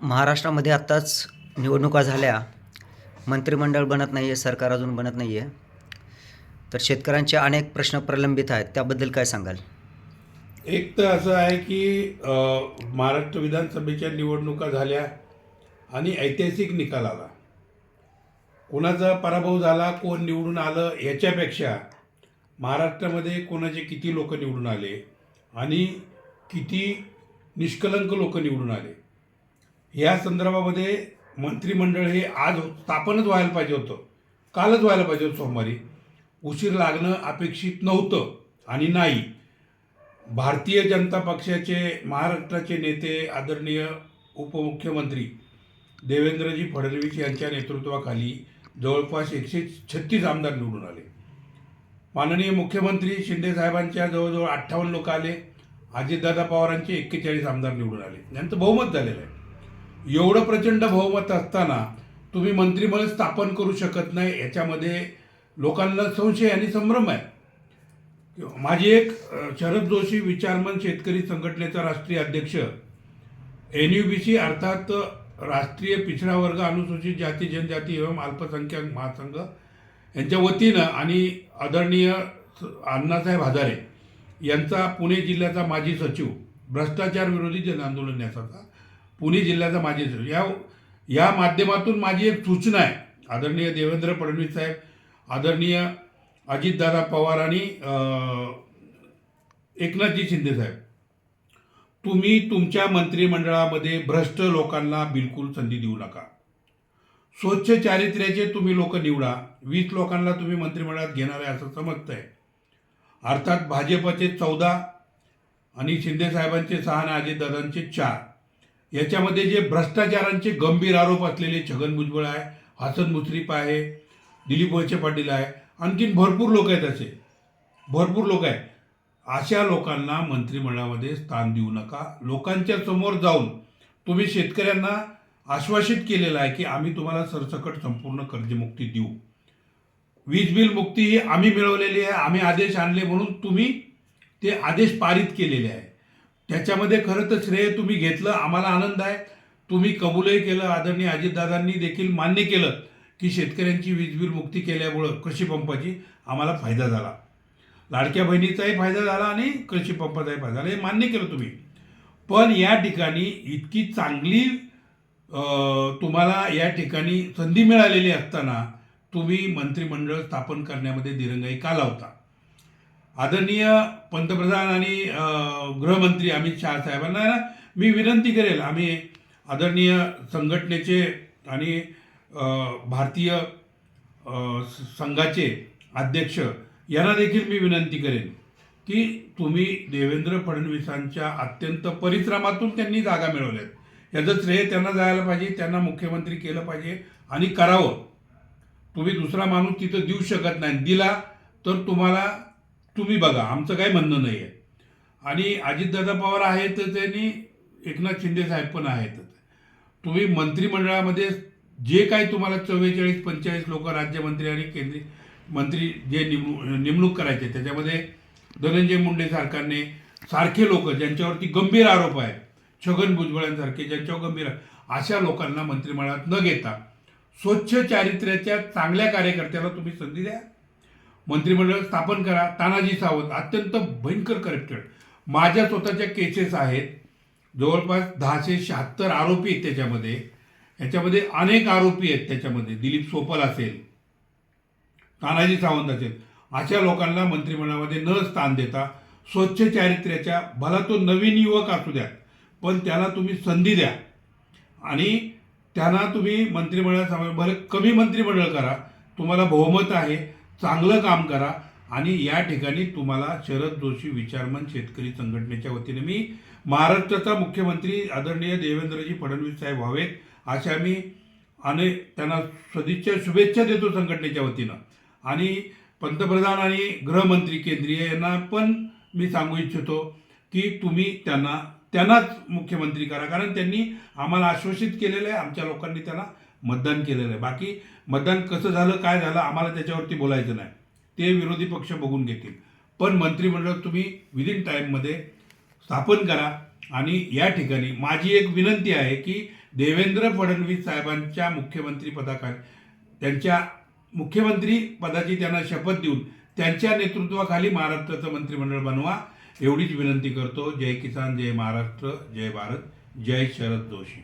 महाराष्ट्रामध्ये आत्ताच निवडणुका झाल्या. मंत्रिमंडळ बनत नाही आहे सरकार अजून बनत नाही आहे तर शेतकऱ्यांचे अनेक प्रश्न प्रलंबित आहेत त्याबद्दल काय सांगाल? एक तर असं आहे की महाराष्ट्र विधानसभेच्या निवडणुका झाल्या आणि ऐतिहासिक निकाल आला. कोणाचा पराभव झाला कोण निवडून आलं याच्यापेक्षा महाराष्ट्रामध्ये कोणाचे किती लोक निवडून आले आणि किती निष्कलंक लोक निवडून आले या संदर्भामध्ये मंत्रिमंडळ हे आज स्थापनच व्हायला पाहिजे होतं. कालच व्हायला पाहिजे होतं सोमवारी. उशीर लागणं अपेक्षित नव्हतं आणि नाही. भारतीय जनता पक्षाचे महाराष्ट्राचे नेते आदरणीय उपमुख्यमंत्री देवेंद्रजी फडणवीस यांच्या नेतृत्वाखाली जवळपास एकशे छत्तीस आमदार निवडून आले. माननीय मुख्यमंत्री शिंदे साहेबांच्या जवळजवळ अठ्ठावन्न लोक आले. अजितदादा पवारांचे एक्केचाळीस आमदार निवडून आले. यांचं बहुमत झालेलं आहे. एवढं प्रचंड बहुमत असताना तुम्ही मंत्रिमंडळ स्थापन करू शकत नाही याच्यामध्ये लोकांना संशय आणि संभ्रम आहे. माझी एक शरद जोशी विचारमन शेतकरी संघटनेचा राष्ट्रीय अध्यक्ष एन यू बी सी अर्थात राष्ट्रीय पिछडा वर्ग अनुसूचित जाती जनजाती एवं अल्पसंख्याक महासंघ यांच्या वतीनं आणि आदरणीय अण्णासाहेब हजारे यांचा पुणे जिल्ह्याचा माजी सचिव भ्रष्टाचार विरोधी जन आंदोलन पुणे जिल्ह्याचा माजी सचिव. या या माध्यमातून माझी एक सूचना आहे. आदरणीय देवेंद्र फडणवीस साहेब आदरणीय अजितदादा पवार आणि एकनाथजी शिंदे साहेब तुम्ही तुमच्या मंत्रिमंडळामध्ये भ्रष्ट लोकांना बिलकुल संधी देऊ नका. स्वच्छ चारित्र्याचे तुम्ही लोक निवडा. वीस लोकांना तुम्ही मंत्रिमंडळात घेणार आहे असं समजतं आहे अर्थात भाजपचे चौदा आणि शिंदेसाहेबांचे सहा आणि अजितदादांचे चार. याच्यामध्ये जे भ्रष्टाचारांचे गंभीर आरोप असलेले छगन भुजबळ आहे हसन मुश्रीफ आहे दिलीप वळसे पाटील आहे आणखीन भरपूर लोक आहेत असे. भरपूर लोक आहेत. अशा लोकांना मंत्रिमंडळामध्ये स्थान देऊ नका. लोकांच्या समोर जाऊन तुम्ही शेतकऱ्यांना आश्वासित केलेलं आहे की आम्ही तुम्हाला सरसकट संपूर्ण कर्जमुक्ती देऊ. वीज बिल मुक्ती ही आम्ही मिळवलेली आहे आम्ही आदेश आणले म्हणून तुम्ही ते आदेश पारित केलेले आहे. त्याच्यामध्ये खरं तर श्रेय तुम्ही घेतलं आम्हाला आनंद आहे. तुम्ही कबूलही केलं आदरणीय अजितदादांनी देखील मान्य केलं की शेतकऱ्यांची वीज बिल मुक्ती केल्यामुळं कृषी पंपाची आम्हाला फायदा झाला. लाडक्या बहिणीचाही फायदा झाला आणि कृषी पंपाचाही फायदा झाला हे मान्य केलं तुम्ही. पण या ठिकाणी इतकी चांगली तुम्हाला या ठिकाणी संधी मिळालेली असताना तुम्ही मंत्रिमंडळ स्थापन करण्यामध्ये दिरंगाई का लावता? आदरणीय पंतप्रधान आणि गृहमंत्री अमित शहा साहेबांना ना मी विनंती करेल आम्ही आदरणीय संघटनेचे आणि भारतीय संघाचे अध्यक्ष यांना देखील मी विनंती करेन की तुम्ही देवेंद्र फडणवीसांच्या अत्यंत परिश्रमातून त्यांनी जागा मिळवल्यात. याचं श्रेय त्यांना जायला पाहिजे त्यांना मुख्यमंत्री केलं पाहिजे आणि करावं. तुम्ही दुसरा माणूस तिथं देऊ शकत नाही. दिला तर तुम्हाला तुम्ही बघा आमचं काही म्हणणं नाही आहे आणि अजितदादा पवार आहेत त्यांनी एकनाथ शिंदे साहेब पण आहेतच तुम्ही मंत्रिमंडळामध्ये जे काही तुम्हाला चव्वेचाळीस पंचेचाळीस लोक राज्यमंत्री आणि केंद्रीय मंत्री जे नेमणू नेमणूक करायचे त्याच्यामध्ये धनंजय मुंडे सरकारने सारखे लोक ज्यांच्यावरती गंभीर आरोप आहे छगन भुजबळांसारखे ज्यांच्यावर गंभीर अशा लोकांना मंत्रिमंडळात न घेता स्वच्छ चारित्र्याच्या चांगल्या कार्यकर्त्याला तुम्ही संधी द्या. मंत्रिमंडळ स्थापन करा. तानाजी सावंत अत्यंत भयंकर करप्टेड. माझ्या स्वतःच्या केसेस आहेत. जवळपास दहाशे शहात्तर आरोपी आहेत त्याच्यामध्ये. याच्यामध्ये अनेक आरोपी आहेत त्याच्यामध्ये. दिलीप सोपल असेल तानाजी सावंत असेल. अशा लोकांना मंत्रिमंडळामध्ये न स्थान देता स्वच्छ चारित्र्याच्या भला तो नवीन युवक असू द्या पण त्याला तुम्ही संधी द्या. आणि त्यांना तुम्ही मंत्रिमंडळासमोर भले कमी मंत्रिमंडळ करा. तुम्हाला बहुमत आहे. चांगलं काम करा आणि या ठिकाणी तुम्हाला शरद जोशी विचारमन शेतकरी संघटनेच्या वतीने मी महाराष्ट्राचा मुख्यमंत्री आदरणीय देवेंद्रजी फडणवीस साहेब व्हावेत अशा मी आणि त्यांना सदिच्छा शुभेच्छा देतो संघटनेच्या वतीनं. आणि पंतप्रधान आणि गृहमंत्री केंद्रीय यांना पण मी सांगू इच्छितो की तुम्ही त्यांना त्यांनाच मुख्यमंत्री करा. कारण त्यांनी आम्हाला आश्वासित केलेलं आहे आमच्या लोकांनी त्यांना मतदान केलेलं आहे बाकी मतदान कसं झालं काय झालं आम्हाला त्याच्यावरती बोलायचं नाही. ते विरोधी पक्ष बघून घेतील. पण मंत्रिमंडळ तुम्ही विदिन टाईममध्ये स्थापन करा आणि या ठिकाणी माझी एक विनंती आहे की देवेंद्र फडणवीस साहेबांच्या मुख्यमंत्री पदाखाली त्यांच्या मुख्यमंत्री पदाची त्यांना शपथ देऊन त्यांच्या नेतृत्वाखाली महाराष्ट्राचं मंत्रिमंडळ बनवा एवढीच विनंती करतो. जय किसान जय महाराष्ट्र जय भारत जय शरद जोशी.